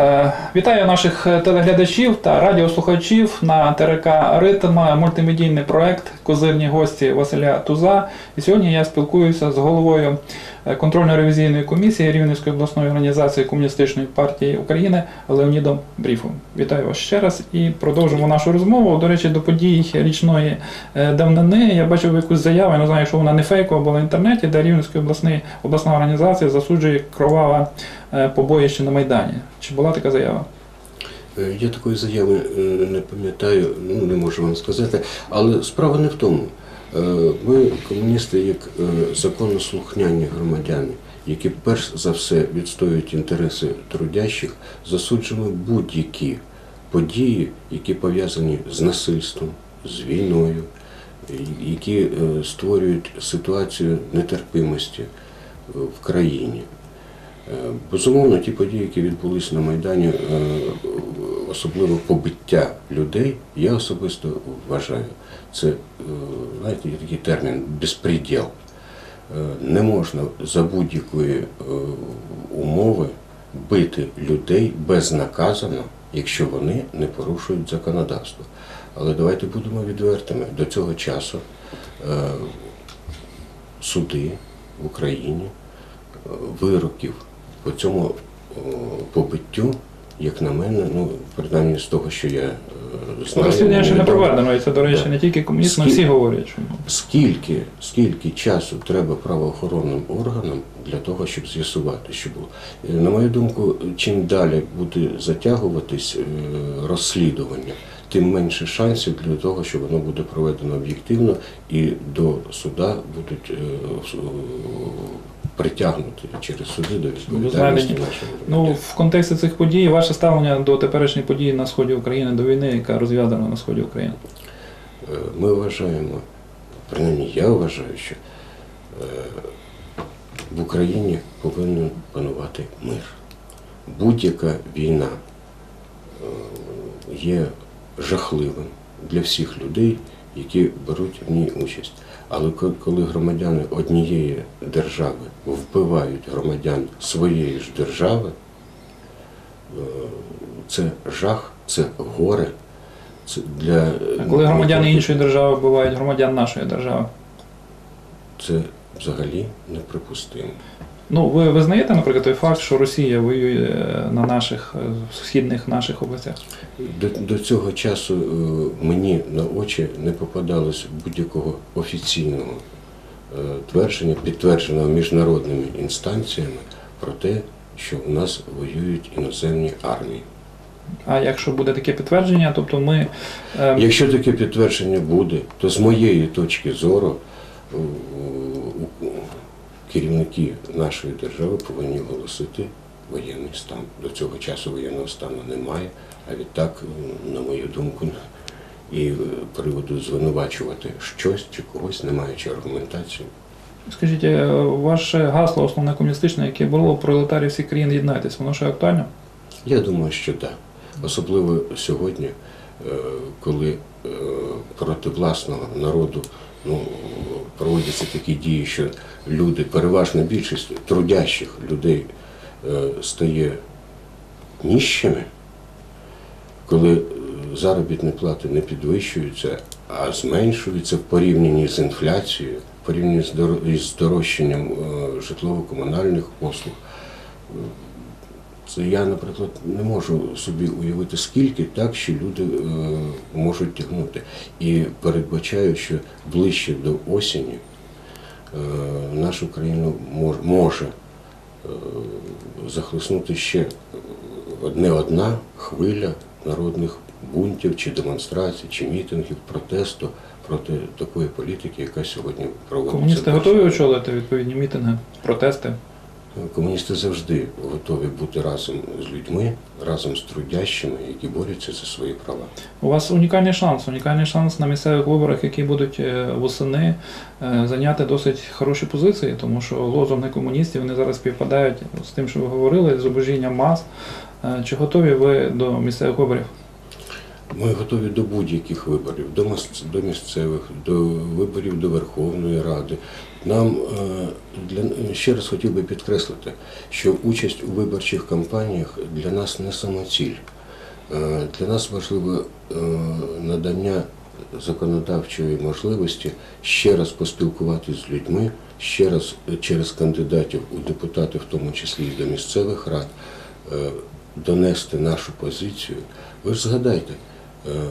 Е, Вітаю наших телеглядачів та радіослухачів на ТРК Ритм, мультимедійний проект Козирні гості Василя Туза. І сьогодні я спілкуюся з головою е, контрольно-ревізійної комісії Рівненської обласної організації Комуністичної партії України Леонідом Бріфом. Вітаю вас ще раз і продовжимо нашу розмову. До речі, до подій річної е, давнини я бачив якусь заяву, я не знаю, що вона не фейкова була в інтернеті, де Рівненська обласна, організація засуджує кроваве е, побоїще на Майдані. Чи була така заява? Е, Я такої заяви е, не пам'ятаю, ну не можу вам сказати. Але справа не в тому. Е, Ми, комуністи, як е, законослухняні громадяни, які перш за все відстоюють інтереси трудящих, засуджуємо будь-які події, які пов'язані з насильством, з війною, е, які е, створюють ситуацію нетерпимості е, в країні. Е, Безумовно, ті події, які відбулись на Майдані, е, особливо побиття людей, я особисто вважаю, це, е, знаєте, є такий термін безпреділ. Не можна за будь-якої умови бити людей безнаказано, якщо вони не порушують законодавство. Але давайте будемо відвертими. До цього часу суди в Україні вироків по цьому побиттю, як на мене, ну, принаймні з того, що я е, знаю. Розслідування ще не проведено, і це, до речі, не тільки комуністи, всі говорять, що Скільки, скільки часу треба правоохоронним органам для того, щоб з'ясувати, що було? Е, На мою думку, чим далі буде затягуватись е, розслідування, тим менше шансів для того, що воно буде проведено об'єктивно і до суда будуть притягнути через суди до відповідальності знаєте, Ну, в контексті цих подій, ваше ставлення до теперішніх подій на сході України, до війни, яка розв'язана на сході України. Е, Ми вважаємо, принаймні я вважаю, що е, в Україні повинен панувати мир. Будь-яка війна е, є жахливим для всіх людей, які беруть в ній участь. Але коли громадяни однієї держави вбивають громадян своєї ж держави, е, це жах, це горе. Це для А коли громадяни іншої держави вбивають громадян нашої держави. це взагалі неприпустимо. Ну, ви визнаєте, наприклад, той факт, що Росія воює е, на наших е, східних наших областях? До, до цього часу е, мені на очі не попадалось будь-якого офіційного твердження, підтвердженого міжнародними інстанціями про те, що у нас воюють іноземні армії. А якщо буде таке підтвердження, тобто ми Якщо таке підтвердження буде, то з моєї точки зору керівники нашої держави повинні оголосити воєнний стан. До цього часу воєнного стану немає, а відтак, на мою думку, і е, приводу звинувачувати щось чи когось, не маючи аргументації. скажіть, е, ваше гасло основне комуністичне, яке було пролетарі всіх країн єднайтесь, воно ще актуально? Я думаю, що так. Особливо сьогодні, е, коли проти власного народу ну, проводяться такі дії, що люди, переважна більшість трудящих людей е, стає ніщими, коли е, заробітні плати не підвищуються, а зменшуються в порівнянні з інфляцією, в порівнянні з дор- із здорожчанням е, житлово-комунальних послуг. Це я, наприклад, не можу собі уявити, скільки так ще люди е, можуть тягнути. І передбачаю, що ближче до осені е, нашу країну може е, захлеснути ще не одна хвиля народних бунтів чи демонстрацій, чи мітингів, протесту проти такої політики, яка сьогодні проводиться. Комуністи готові очолити відповідні мітинги, протести? Комуністи завжди готові бути разом з людьми, разом з трудящими, які борються за свої права. У вас унікальний шанс, унікальний шанс на місцевих виборах, які будуть е, восени, е, зайняти досить хороші позиції, тому що лозунги комуністів вони зараз співпадають з тим, що ви говорили, з зубожінням мас. Е, Чи готові ви до місцевих виборів? Ми готові до будь-яких виборів, до місцевих, до виборів до Верховної Ради. Нам е, для ще раз хотів би підкреслити, що участь у виборчих кампаніях для нас не самоціль. Е, Для нас важливо е, надання законодавчої можливості ще раз поспілкуватися з людьми, ще раз через кандидатів у депутати, в тому числі і до місцевих рад, донести нашу позицію. Ви ж згадайте,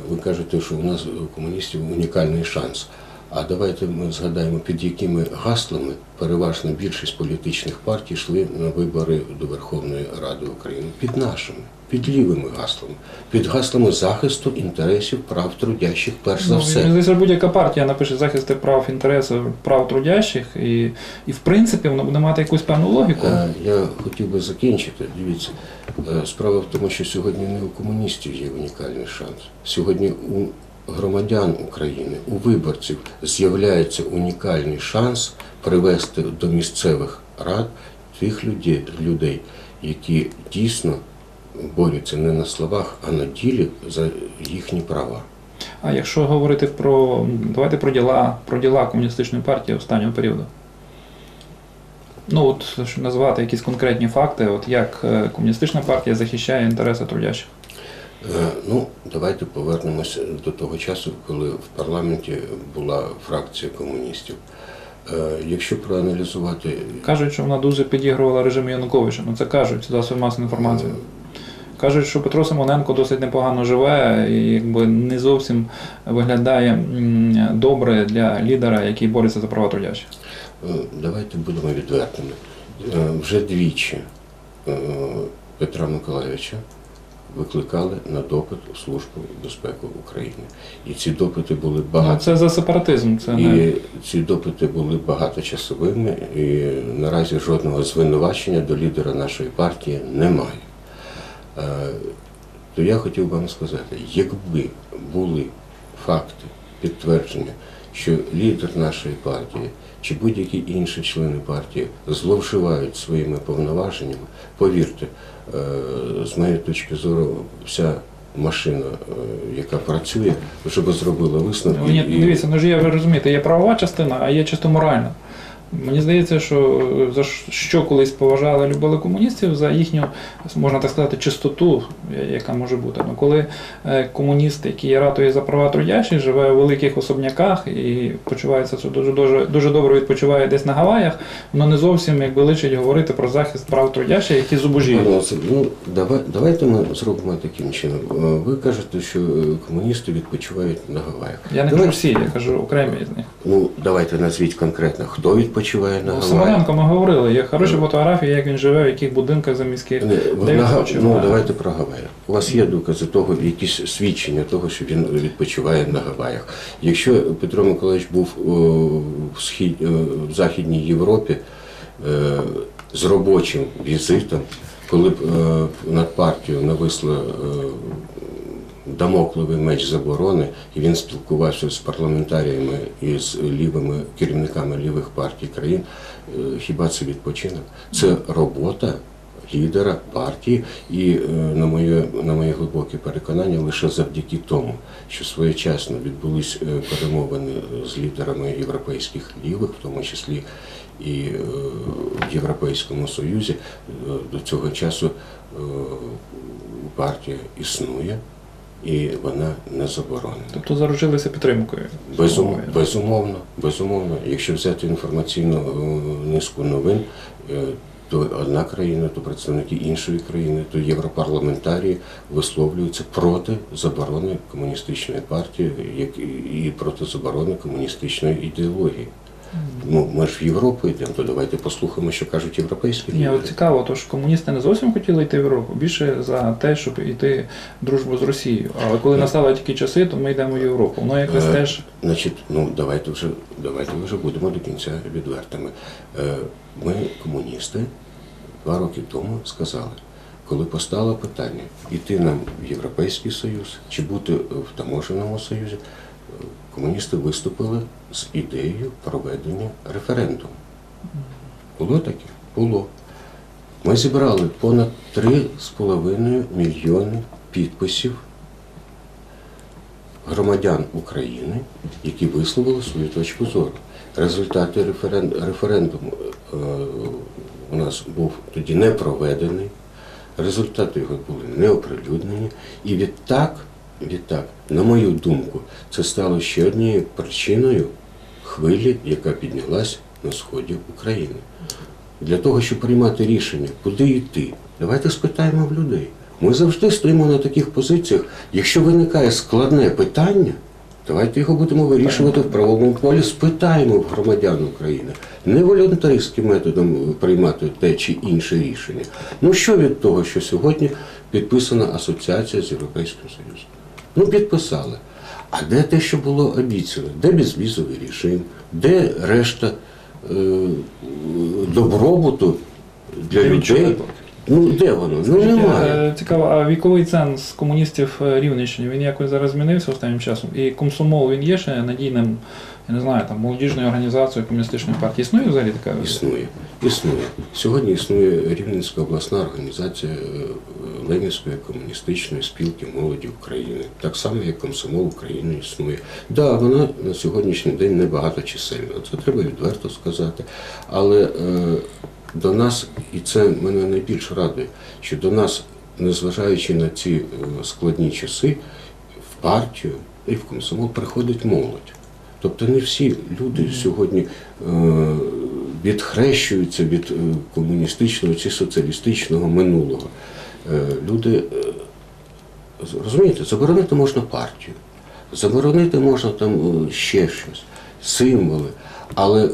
ви кажете, що у нас у комуністів унікальний шанс. А давайте ми згадаємо, під якими гаслами переважна більшість політичних партій йшли на вибори до Верховної Ради України. Під нашими, під лівими гаслами, під гаслами захисту інтересів прав трудящих, перш за Ну, все. мені здається, будь-яка партія напише захисти прав інтересів прав трудящих, і, і в принципі воно буде мати якусь певну логіку. Е, Я хотів би закінчити. Дивіться, е, справа в тому, що сьогодні не у комуністів є унікальний шанс. Сьогодні у громадян України, у виборців з'являється унікальний шанс привести до місцевих рад тих людей, які дійсно борються не на словах, а на ділі за їхні права. А якщо говорити про давайте про діла, про діла комуністичної партії останнього періоду. Ну от назвати якісь конкретні факти, от як е, комуністична партія захищає інтереси трудящих. Е, Ну, давайте повернемося до того часу, коли в парламенті була фракція комуністів. Е, Якщо проаналізувати Кажуть, що вона дуже підігрувала режиму Януковича. Ну це кажуть засоби масової інформації. Кажуть, що Петро Симоненко досить непогано живе і якби не зовсім виглядає добре для лідера, який бореться за права трудящих. Е, Давайте будемо відвертими. Е, Вже двічі е, Петра Миколайовича викликали на допит у Службу безпеки України. І ці допити були Ну, багато. це за сепаратизм. Це не І ці допити були багаточасовими, і наразі жодного звинувачення до лідера нашої партії немає. Е, То я хотів вам сказати, якби були факти, підтвердження, що лідер нашої партії чи будь-які інші члени партії зловживають своїми повноваженнями, повірте, е, з моєї точки зору, вся машина, е, яка працює, вже би зробила висновки. Ну, Ні, дивіться, ну ж я ви розумієте, є правова частина, а є чисто моральна. Мені здається, що е, за що колись поважали, любили комуністів за їхню, можна так сказати, чистоту, яка може бути. Ну, коли е, комуніст, який ратує за права трудящих, живе у великих особняках і почувається що дуже, дуже, дуже добре відпочиває десь на Гаваях, воно не зовсім якби личить говорити про захист прав трудящих, які зубожіють. Ну давай, давайте ми зробимо таким чином. Е, Ви кажете, що комуністи відпочивають на Гаваях. Я не кажу всі, я кажу окремі з них. Ну давайте назвіть конкретно, хто відпочиває на Ну, Гаваях. Симоненко ми говорили, є хороші фотографії, як він живе, в яких будинках за міських. На ну давайте про Гаваї. У вас є докази того, якісь свідчення того, що він відпочиває на Гаваях. Якщо Петро Миколаївич був в, схід, е, в Західній Європі е, з робочим візитом, коли б е, над партією нависло е, дамокловий меч заборони, і він спілкувався з парламентаріями і з лівими керівниками лівих партій країн, е, хіба це відпочинок? Це робота лідера партії, і е, на моє, на моє глибоке переконання, лише завдяки тому, що своєчасно відбулись е, перемовини з лідерами європейських лівих, в тому числі і в Європейському Союзі, до цього часу партія існує і вона не заборонена. Тобто заружилися підтримкою. Безум, безумовно, безумовно. Якщо взяти інформаційну е, низку новин, е, то одна країна, то представники іншої країни, то європарламентарії висловлюються проти заборони комуністичної партії, як і проти заборони комуністичної ідеології. Ну, ми ж в Європу йдемо, то давайте послухаємо, що кажуть європейські Ні, от цікаво, то що комуністи не зовсім хотіли йти в Європу, більше за те, щоб йти в дружбу з Росією. Але коли настали такі часи, то ми йдемо в Європу. Воно якось Е, теж Значить, ну давайте вже давайте вже будемо до кінця відвертими. Е, Ми, комуністи, два роки тому сказали, коли постало питання йти нам в Європейський Союз чи бути в таможеному союзі, е, комуністи виступили з ідеєю проведення референдуму. Було таке? Було. Ми зібрали понад 3,5 мільйони підписів громадян України, які висловили свою точку зору. Результати референ- референдуму е, у нас був тоді не проведений, результати його були не оприлюднені. І відтак, відтак, на мою думку, це стало ще однією причиною хвилі, яка піднялась на сході України. Для того, щоб приймати рішення, куди йти, давайте спитаємо в людей. Ми завжди стоїмо на таких позиціях. Якщо виникає складне питання, давайте його будемо вирішувати в правовому полі, спитаємо в громадян України. Не волюнтаристським методом приймати те чи інше рішення. Ну що від того, що сьогодні підписана асоціація з Європейським Союзом? Ну, підписали. А де те, що було обіцяно? Де безвізовий режим, де решта е, добробуту для людей? Ну де воно? Ну немає. Е, Цікаво, а віковий ценз комуністів е, Рівненщини, він якось зараз змінився останнім часом? І комсомол він є ще надійним, я не знаю, там молодіжною організацією комуністичної партії. Існує взагалі така? Існує. Існує. Сьогодні існує Рівненська обласна організація е, Ленінської комуністичної спілки молоді України. Так само, як комсомол України існує. Так, да, вона на сьогоднішній день небагато чисельна. Це треба відверто сказати. Але до нас, і це мене найбільш радує, що до нас, незважаючи на ці е, складні часи, в партію і в комсомол приходить молодь. Тобто не всі люди сьогодні е, відхрещуються від е, комуністичного чи соціалістичного минулого. Люди, розумієте, заборонити можна партію, заборонити можна там ще щось, символи, але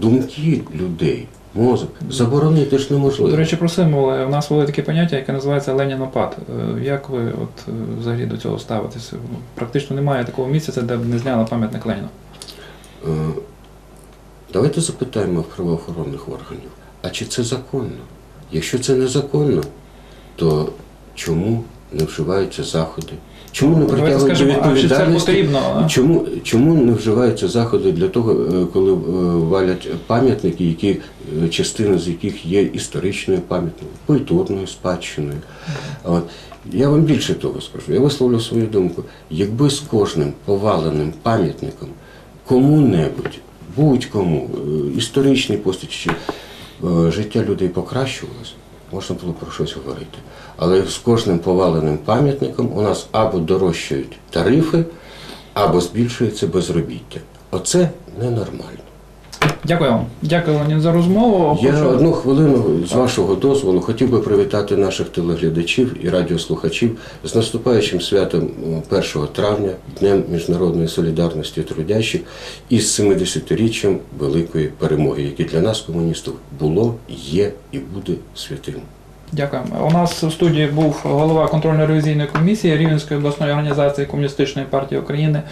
думки людей, мозок заборонити ж неможливо. До речі, про символи. У нас було таке поняття, яке називається Ленінопад. Е, Як ви от е, взагалі до цього ставитеся? Ну, Практично немає такого місяця, де б не зняли пам'ятник Леніну. Е, Давайте запитаємо в правоохоронних органів, а чи це законно? Якщо це незаконно, то чому не вживаються заходи? Чому не притягують до відповідальності? Чому, чому не вживаються заходи для того, е, коли е, валять пам'ятники, які, е, частина з яких є історичною пам'ятною, культурною спадщиною? От. Я вам більше того скажу, я висловлю свою думку. Якби з кожним поваленим пам'ятником кому-небудь, будь-кому, історичній постаті, е, життя людей покращувалося, можна було про щось говорити. Але з кожним поваленим пам'ятником у нас або дорожчають тарифи, або збільшується безробіття. Оце ненормально. Дякую вам. Дякую, вам за розмову. Я Хочу- одну хвилину з вашого дозволу хотів би привітати наших телеглядачів і радіослухачів з наступаючим святом е, 1 травня, Днем міжнародної солідарності трудящих і з 70-річчям великої перемоги, яке для нас, комуністів, було, є і буде святим. Дякую. У нас в студії був голова контрольно-ревізійної комісії Рівненської обласної організації Комуністичної партії України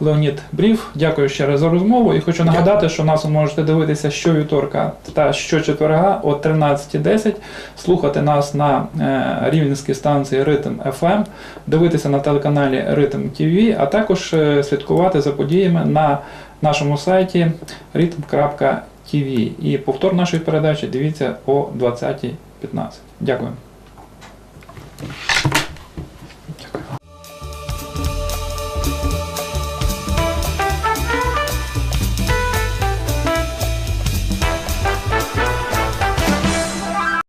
Леонід Брів. Дякую ще раз за розмову. І хочу нагадати, що нас ви можете дивитися щовівторка та щочетверга о 13.10, слухати нас на е, рівненській станції Ритм ФМ, дивитися на телеканалі Ритм ТВ, а також е, слідкувати за подіями на нашому сайті ritm.tv. І повтор нашої передачі дивіться о 15. Дякую.